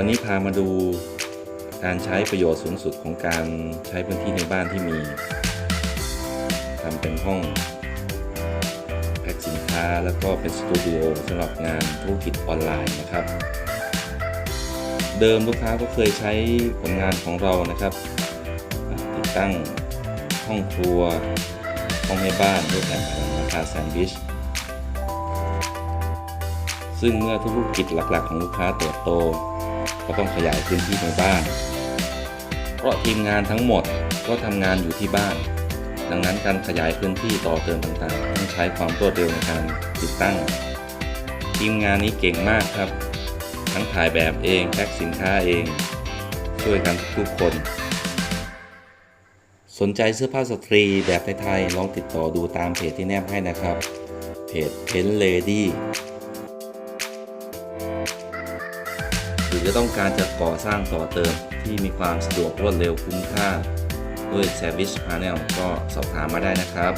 วันนี้พามาดูการใช้ประโยชน์สูงสุดของการใช้พื้นที่ในบ้านที่มีทำเป็นห้องแพ็คสินค้าแล้วก็เป็นสตูดิโอสำหรับงานธุรกิจออนไลน์นะครับ เดิมลูกค้าก็เคยใช้ผลงานของเรานะครับ ติดตั้งห้องครัว ห้องให้บ้านด้วยแผนราคาแซนด์วิชซึ่งเมื่อธุรกิจหลักๆของลูกค้าเติบโต ก็ต้องขยายพื้นที่ในบ้าน เพราะทีมงานทั้งหมดก็ทำงานอยู่ที่บ้าน ดังนั้นการขยายพื้นที่ต่อเติมต่างๆ ต้องใช้ความรวดเร็วในการติดตั้ง ทีมงานนี้เก่งมากครับ ทั้งถ่ายแบบเองแพ็คสินค้าเอง ช่วยกันทุกคน สนใจเสื้อผ้าสตรีแบบไทยๆลองติดต่อดูตามเพจที่แนบให้นะครับเพจ Pen Lady ห รือจะต้องการจะก่อสร้างต่อเติมที่มีความสะดวกรวดเร็วคุ้มค่าด้วย Service Panel ก็สอบถามมาได้นะครับ